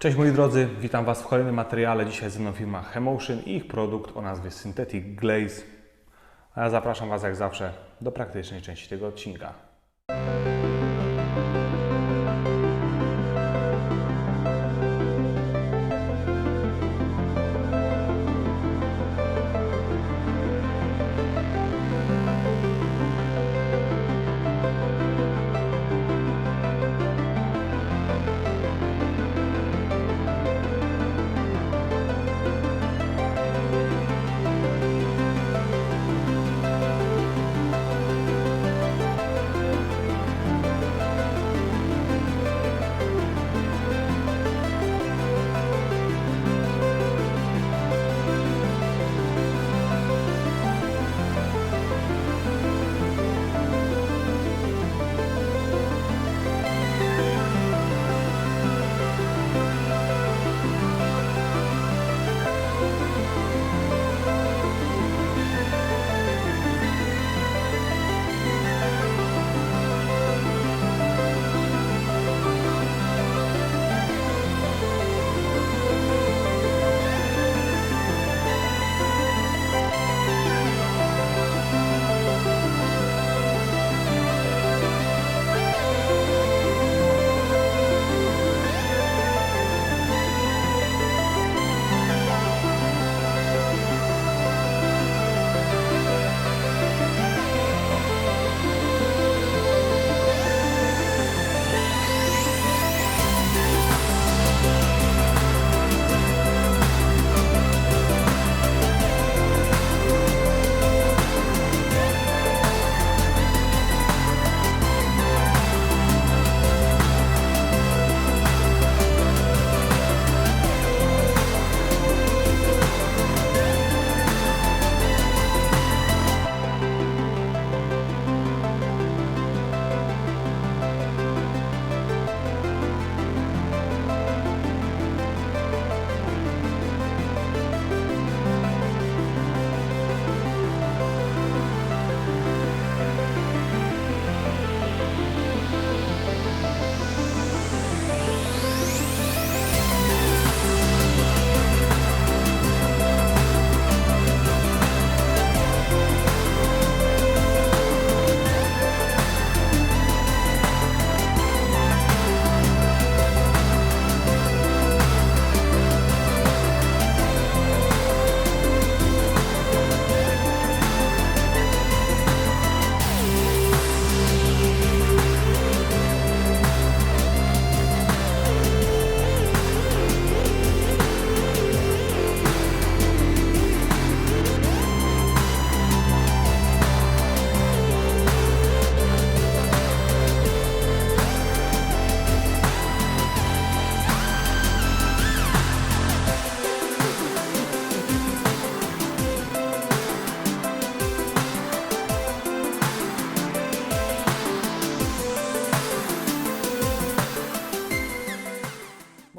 Cześć moi drodzy, witam Was w kolejnym materiale. Dzisiaj ze mną firma Hemotion i ich produkt o nazwie Synthetic Glaze. A ja zapraszam Was jak zawsze do praktycznej części tego odcinka.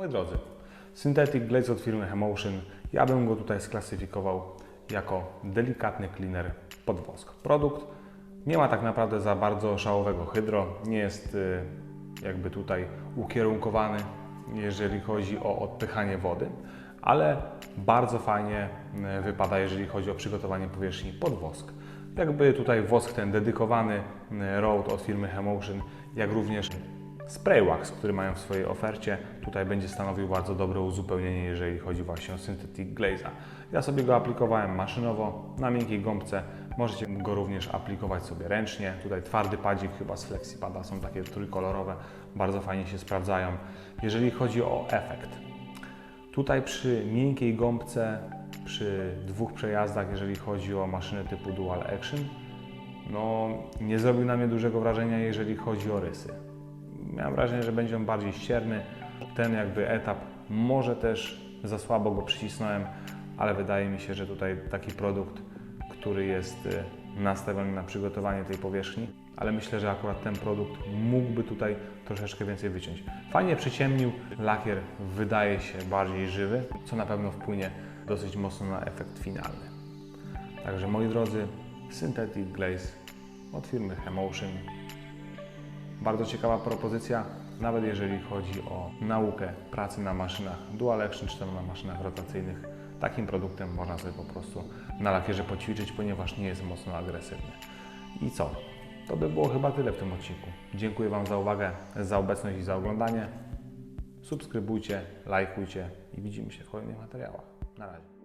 Moi drodzy, Synthetic Glaze od firmy Hemotion, ja bym go tutaj sklasyfikował jako delikatny cleaner pod wosk. Produkt nie ma tak naprawdę za bardzo szałowego hydro, nie jest y, jakby tutaj ukierunkowany, jeżeli chodzi o odpychanie wody, ale bardzo fajnie y, wypada, jeżeli chodzi o przygotowanie powierzchni pod wosk. Jakby tutaj wosk ten dedykowany y, Road od firmy Hemotion, jak również Spray Wax, który mają w swojej ofercie, tutaj będzie stanowił bardzo dobre uzupełnienie, jeżeli chodzi właśnie o Synthetic Glaze'a. Ja sobie go aplikowałem maszynowo na miękkiej gąbce. Możecie go również aplikować sobie ręcznie. Tutaj twardy padzik chyba z FlexiPada są takie trójkolorowe, bardzo fajnie się sprawdzają. Jeżeli chodzi o efekt, Tutaj przy miękkiej gąbce, przy dwóch przejazdach, jeżeli chodzi o maszyny typu Dual Action, no nie zrobił na mnie dużego wrażenia, jeżeli chodzi o rysy. Miałem wrażenie, że będzie on bardziej ścierny. Ten jakby etap może też za słabo go przycisnąłem, ale wydaje mi się, że tutaj taki produkt, który jest y, nastawiony na przygotowanie tej powierzchni, ale myślę, że akurat ten produkt mógłby tutaj troszeczkę więcej wyciąć. Fajnie przyciemnił, lakier wydaje się bardziej żywy, co na pewno wpłynie dosyć mocno na efekt finalny. Także moi drodzy, Synthetic Glaze od firmy Hemotion. Bardzo ciekawa propozycja, nawet jeżeli chodzi o naukę pracy na maszynach dual action czy tam na maszynach rotacyjnych. Takim produktem można sobie po prostu na lakierze poćwiczyć, ponieważ nie jest mocno agresywny. I co? To by było chyba tyle w tym odcinku. Dziękuję Wam za uwagę, za obecność i za oglądanie. Subskrybujcie, lajkujcie i widzimy się w kolejnych materiałach. Na razie.